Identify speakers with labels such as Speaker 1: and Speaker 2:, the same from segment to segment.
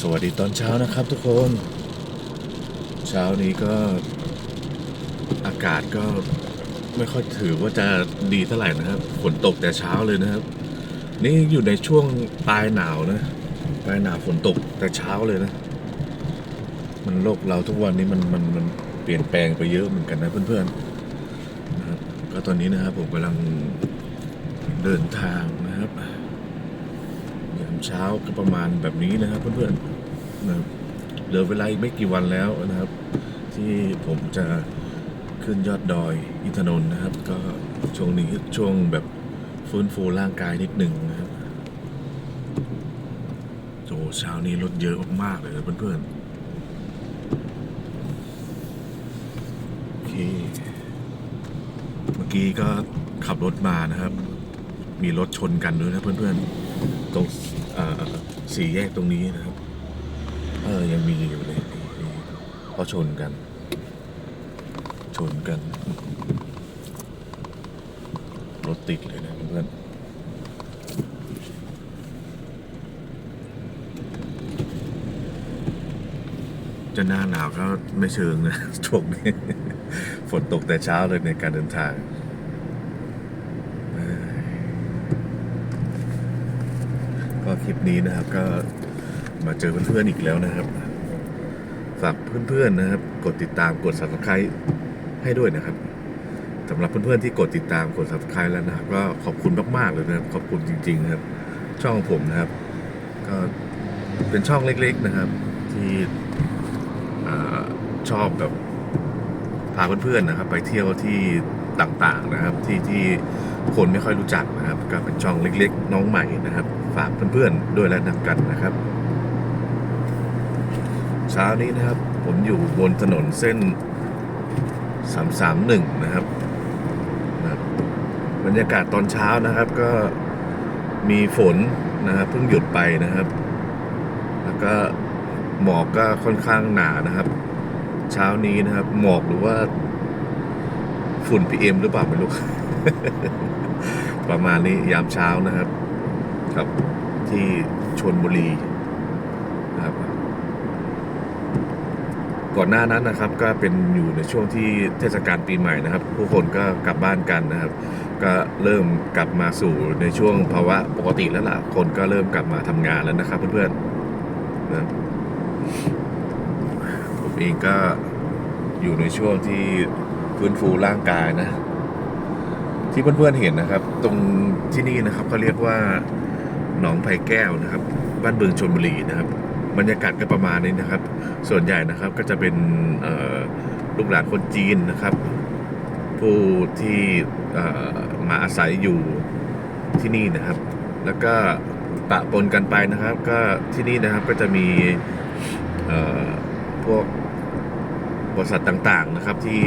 Speaker 1: สวัสดีตอนเช้านะครับทุกคน เช้านี้ก็อากาศก็ไม่ค่อยถือว่าจะดีเท่าไหร่นะครับฝนตกแต่เช้าเลยนะครับ นี่อยู่ในช่วงปลายหนาวนะปลายหนาวฝนตกแต่เช้าเลยนะ มันโลกเราทุกวันนี้มันมันมันเปลี่ยนแปลงไปเยอะเหมือนกันนะเพื่อนๆนะครับก็ตอนนี้นะครับผมกำลังเดินทางนะครับ เช้าก็ประมาณแบบนี้นะครับเพื่อนๆนะครับเหลือเวลาอีกไม่กี่วันแล้วนะครับ ที่ผมจะขึ้นยอดดอยอินทนนท์นะครับ ก็ช่วงนี้ช่วงแบบฟื้นฟูร่างกายนิดหนึ่งนะครับโอ้เช้านี้รถเยอะมากๆเลยนะเพื่อนๆโอเคเมื่อกี้ก็ขับรถมานะครับ มีรถชนกันด้วยนะเพื่อนๆตรง สี่แยกตรงนี้นะครับ เออยังมีอยู่เลยเพราะชนกัน ชนกัน รถติดเลยนะเพื่อนจะหน้าหนาวก็ไม่เชิงนะช่วงนี้ฝนตกแต่เช้าเลยในการเดินทาง ก็ คลิปนี้นะครับ ก็มาเจอเพื่อนๆอีกแล้วนะครับฝากเพื่อนๆนะครับ กดติดตามกด subscribe ให้ด้วยนะครับสำหรับเพื่อนๆที่กดติดตามกด subscribe แล้วนะครับ ก็ขอบคุณมากๆเลยนะครับขอบคุณจริง ๆ นะครับ ช่องผมนะครับ ก็เป็นช่องเล็ก ๆนะครับ ที่อชอบแบบพาเพื่อนๆนะครับ ไปเที่ยวที่ต่างๆนะครับ ที่ที่คนไม่ค่อยรู้จักนะครับ ก็เป็นช่องเล็ก ๆ น้องใหม่นะครับ ฝากเพื่อนๆด้วยแล้วนักกันนะครับ เช้านี้นะครับ ผมอยู่บนถนนเส้น 331นะครับนะครับ บรรยากาศตอนเช้านะครับก็มีฝนนะครับเพิ่งหยุดไปนะครับ แล้วก็หมอกก็ค่อนข้างหนานะครับ เช้านี้นะครับ หมอกหรือว่าฝุ่น PM หรือเปล่าไม่รู้ประมาณนี้ยามเช้านะครับ ครับที่ชนบุรีนะครับก่อนหน้านั้นนะครับก็เป็นอยู่ในช่วงที่เทศกาลปีใหม่นะครับ ผู้คนก็กลับบ้านกันนะครับ ก็เริ่มกลับมาสู่ในช่วงภาวะปกติแล้วล่ะ คนก็เริ่มกลับมาทำงานแล้วนะครับ เพื่อนๆนะผมเองก็อยู่ในช่วงที่ฟื้นฟูร่างกายนะ ที่เพื่อนๆเห็นนะครับ ตรงที่นี่นะครับเขาเรียกว่า หนองไผ่แก้วนะครับ บ้านเบึงชนบุรีนะครับ บรรยากาศก็ประมาณนี้นะครับ ส่วนใหญ่นะครับก็จะเป็นลูกหลานคนจีนนะครับ ผู้ที่มาอาศัยอยู่ที่นี่นะครับ แล้วก็ปะปนกันไปนะครับ ก็ที่นี่นะครับก็จะมีพวกบริษัทต่างๆนะครับที่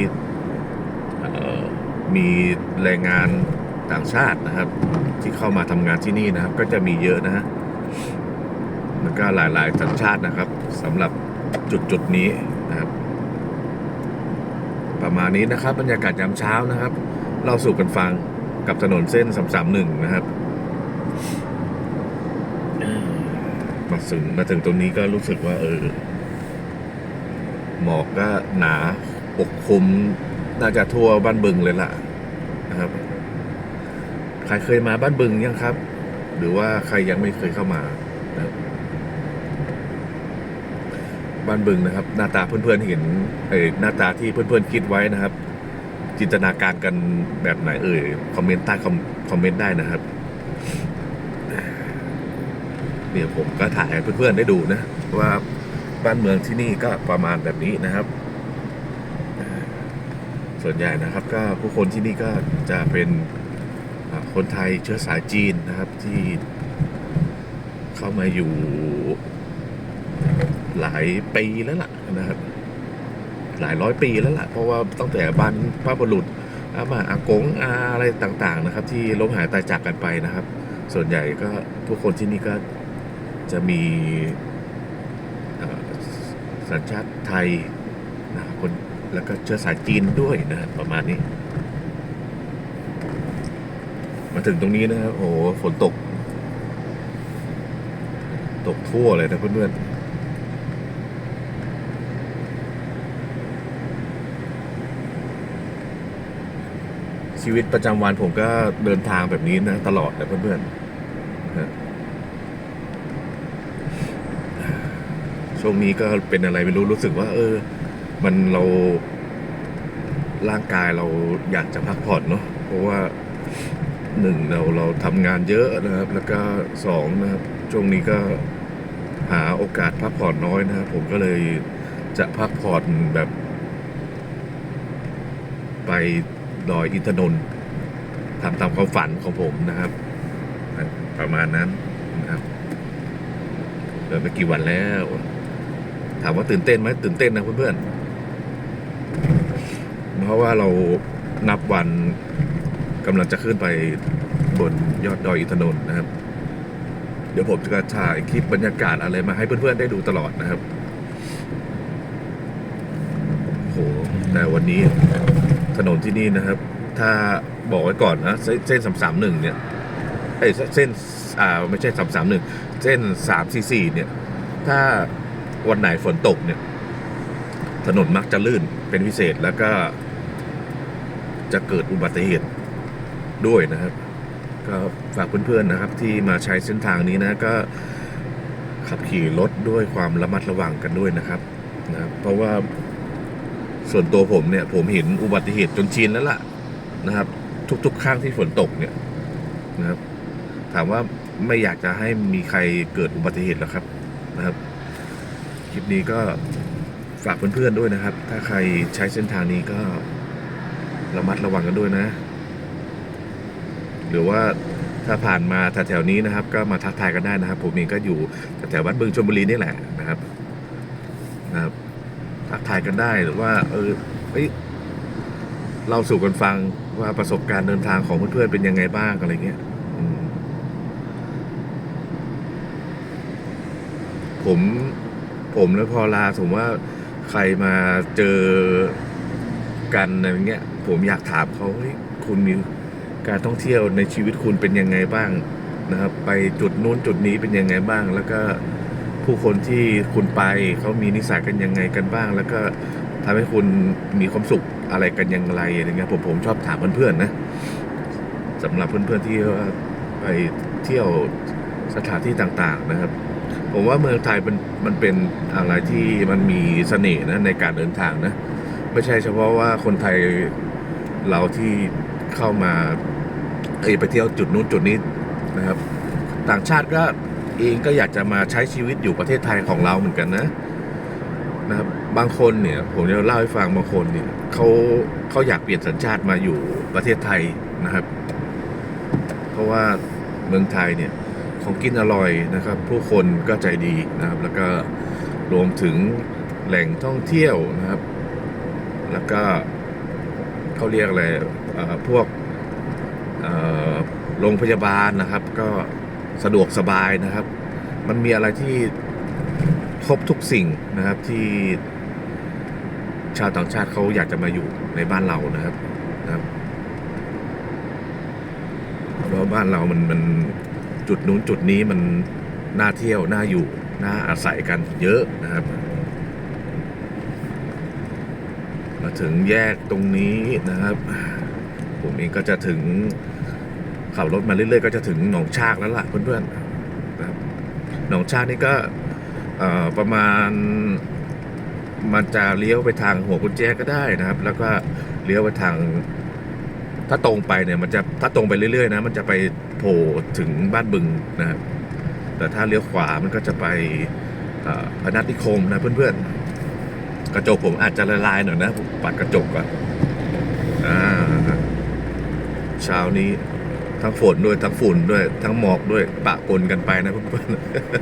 Speaker 1: มีแรงงาน ต่างชาตินะครับ ที่เข้ามาทำงานที่นี่นะครับ ก็จะมีเยอะนะฮะแล้วก็หลายๆสัญชาตินะครับสำหรับจุดจุดนี้นะครับ ประมาณนี้นะครับ บรรยากาศยามเช้านะครับ เราสู่กันฟังกับถนนเส้นสามสามหนึ่งนะครับมาถึงมาถึงตรงนี้ก็รู้สึกว่า เออ หมอกก็หนาปกคลุมน่าจะทั่วบ้านบึงเลยล่ะนะครับ ใครเคยมาบ้านบึงยังครับ หรือว่าใครยังไม่เคยเข้ามานะบ้านบึงนะครับ หน้าตาเพื่อนๆเห็นเอ่ยหน้าตาที่เพื่อนๆคิดไว้นะครับ จินตนาการกันแบบไหนเอ่ยคอมเมนต์ใต้คอมคอมเมนต์ได้นะครับเดี๋ยผมก็ถ่ายให้เพื่อนๆได้ดูนะ ว่าบ้านเมืองที่นี่ก็ประมาณแบบนี้นะครับ ส่วนใหญ่นะครับ ก็ผู้คนที่นี่ก็จะเป็น คนไทยเชื้อสายจีนนะครับที่เข้ามาอยู่หลายปีแล้วล่ะนะครับ หลายร้อยปีแล้วล่ะ เพราะว่าตั้งแต่บ้านพระบุรุษอามาอากงอาอะไรต่าง ๆ นะครับ ที่ล้มหายตายจากกันไปนะครับ ส่วนใหญ่ก็ทุกคนที่นี่ก็จะมีสัญชาติไทยนะครับคนแล้วก็เชื้อสายจีนด้วยนะประมาณนี้าถึงตรงนี้นะครับ โอ้โหฝนตก ตกทั่วเลยนะเพื่อนๆชีวิตประจำวันผมก็เดินทางแบบนี้นะ ตลอดนะเพื่อนๆช่วงนี้ก็เป็นอะไรไม่รู้รู้สึกว่า เออ มันเราร่างกายเราอยากจะพักผ่อนเนาะเพราะว่า หนึ่งเราเราทำงานเยอะนะครับ แล้วก็สองนะครับช่วงนี้ก็หาโอกาสพักผ่อนน้อยนะครับผมก็เลยจะพักผ่อนแบบ ไปดอยอินทนนท์ทำตามความฝันของผมนะครับ ประมาณนั้นนะครับเดินไปกี่วันแล้ว ถามว่าตื่นเต้นไหมตื่นเต้นนะเพื่อนๆเพราะว่าเรานับวัน กำลังจะขึ้นไปบนยอดดอยอินทนนท์นะครับ เดี๋ยวผมจะถ่ายคลิปบรรยากาศอะไรมาให้เพื่อนๆได้ดูตลอดนะครับโหแต่วันนี้ถนนที่นี่นะครับ ถ้าบอกไว้ก่อนนะเส้นสามสามหนึ่งเนี่ยเอ้ยเส้นอ่าไม่ใช่สามสามหนึ่งเส้นสามสี่สี่เนี่ย ถ้าวันไหนฝนตกเนี่ย ถนนมักจะลื่นเป็นพิเศษแล้วก็จะเกิดอุบัติเหตุ ด้วยนะครับ ก็ฝากเพื่อนๆนะครับ ที่มาใช้เส้นทางนี้นะก็ขับขี่รถด้วยความระมัดระวังกันด้วยนะครับนะครับเพราะว่าส่วนตัวผมเนี่ย ผมเห็นอุบัติเหตุจนชินแล้วล่ะนะครับ ทุกๆครั้งที่ฝนตกเนี่ยนะครับ ถามว่าไม่อยากจะให้มีใครเกิดอุบัติเหตุหรอกครับนะครับคลิปนี้ก็ฝากเพื่อนๆด้วยนะครับ ถ้าใครใช้เส้นทางนี้ก็ระมัดระวังกันด้วยนะ หรือว่าถ้าผ่านมาแถวๆนี้นะครับ ก็มาทักทายกันได้นะครับ ผมเองก็อยู่แถวๆวัดบึงชลบุรีนี่แหละนะครับนะครับทักทายกันได้หรือว่า เออเอ้ยเล่าสู่กันฟังว่าประสบการณ์เดินทางของเพื่อนๆเป็นยังไงบ้างอะไรเงี้ยผมผมและพอลาผมว่าใครมาเจอกันอะไรเงี้ย ผมอยากถามเขาเฮ้ยคุณมี การท่องเที่ยวในชีวิตคุณเป็นยังไงบ้างนะครับ ไปจุดนู้นจุดนี้เป็นยังไงบ้าง แล้วก็ผู้คนที่คุณไปเขามีนิสัยกันยังไงกันบ้าง แล้วก็ทำให้คุณมีความสุขอะไรกันอย่างไรอะไรเงี้ยผมผมชอบถามเพื่อนๆนะสำหรับเพื่อนๆที่ไปเที่ยวสถานที่ต่างๆนะครับ ผมว่าเมืองไทยมันมันเป็นอะไรที่มันมีเสน่ห์นะในการเดินทางนะ ไม่ใช่เฉพาะว่าคนไทยเราที่ เข้ามาเอยไปเที่ยวจุดนู้นจุดนี้นะครับ ต่างชาติก็เองก็อยากจะมาใช้ชีวิตอยู่ประเทศไทยของเราเหมือนกันนะนะครับบางคนเนี่ยผมจะเล่าให้ฟังบางคนเนี่ยเขาเขาอยากเปลี่ยนสัญชาติมาอยู่ประเทศไทยนะครับ เพราะว่าเมืองไทยเนี่ยของกินอร่อยนะครับ ผู้คนก็ใจดีนะครับ แล้วก็รวมถึงแหล่งท่องเที่ยวนะครับ แล้วก็เขาเรียกอะไร พวกโรงพยาบาลนะครับ ก็สะดวกสบายนะครับ มันมีอะไรที่ครบทุกสิ่งนะครับที่ชาวต่างชาติเขาอยากจะมาอยู่ในบ้านเรานะครับนะครับเพราะบ้านเรามันมันจุดนู้นจุดนี้มันน่าเที่ยวน่าอยู่น่าอาศัยกันเยอะนะครับ มาถึงแยกตรงนี้นะครับ ผมเองก็จะถึงขับรถมาเรื่อยๆ ก็จะถึงหนองชากแล้วล่ะเพื่อนๆนะครับหนองชากนี่ก็ประมาณมันจะเลี้ยวไปทางหัวกุญแจก็ได้นะครับ แล้วก็เลี้ยวไปทาง ถ้าตรงไปเนี่ยมันจะถ้าตรงไปเรื่อยๆนะมันจะไปโผล่ถึงบ้านบึงนะครับ แต่ถ้าเลี้ยวขวามันก็จะไปพนัสนิคมนะเพื่อนๆกระจกผมอาจจะละลายหน่อยนะผมปัดกระจกก่อน เช้านี้ ทั้งฝนด้วยทั้งฝุ่นด้วย ทั้งหมอกด้วยปะปนกันไปนะเพื่อน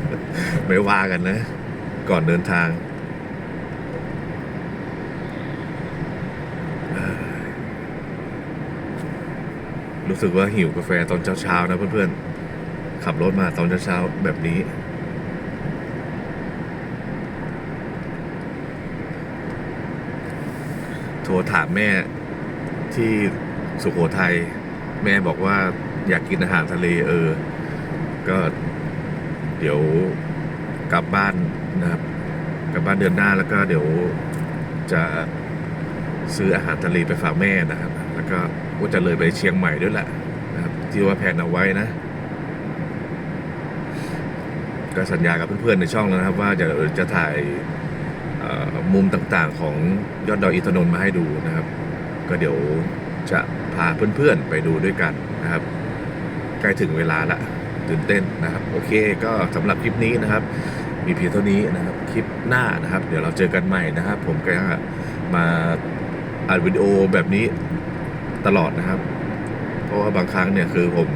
Speaker 1: ๆไม่ว่ากันนะ ก่อนเดินทางรู้สึกว่าหิวกาแฟตอนเช้าๆนะเพื่อนๆ ขับรถมาตอนเช้าๆแบบนี้ โทรถามแม่ที่สุโขทัย แม่บอกว่าอยากกินอาหารทะเลเออ ก็เดี๋ยวกลับบ้านนะครับ กลับบ้านเดือนหน้าแล้วก็เดี๋ยวจะซื้ออาหารทะเลไปฝากแม่นะครับ แล้วก็ว่าจะเลยไปเชียงใหม่ด้วยแหละนะครับ ที่ว่าแผนเอาไว้นะ ก็สัญญากับเพื่อนๆในช่องแล้วนะครับ ว่าจะจะถ่ายมุมต่างๆของยอดดอยอินทนนท์มาให้ดูนะครับ ก็เดี๋ยวจะ พาเพื่อนๆไปดูด้วยกันนะครับใกล้ถึงเวลาละตื่นเต้นนะครับ โอเคก็สำหรับคลิปนี้นะครับ มีเพียงเท่านี้นะครับ คลิปหน้านะครับ เดี๋ยวเราเจอกันใหม่นะครับ ผมก็มาอัดวิดีโอแบบนี้ตลอดนะครับ เพราะว่าบางครั้งเนี่ยคือผม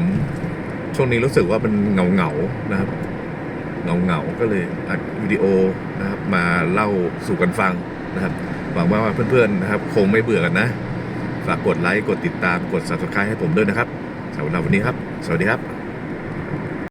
Speaker 1: ช่วงนี้รู้สึกว่ามันเงาเงาๆนะครับเงาเงาๆก็เลยอัดวิดีโอนะครับ มาเล่าสู่กันฟังนะครับหวังว่าเพื่อนๆนะครับ คงไม่เบื่อกันนะ ฝากกดไลค์ กดติดตาม กด subscribe ให้ผมด้วยนะครับสำหรับวันนี้ครับ สวัสดีครับ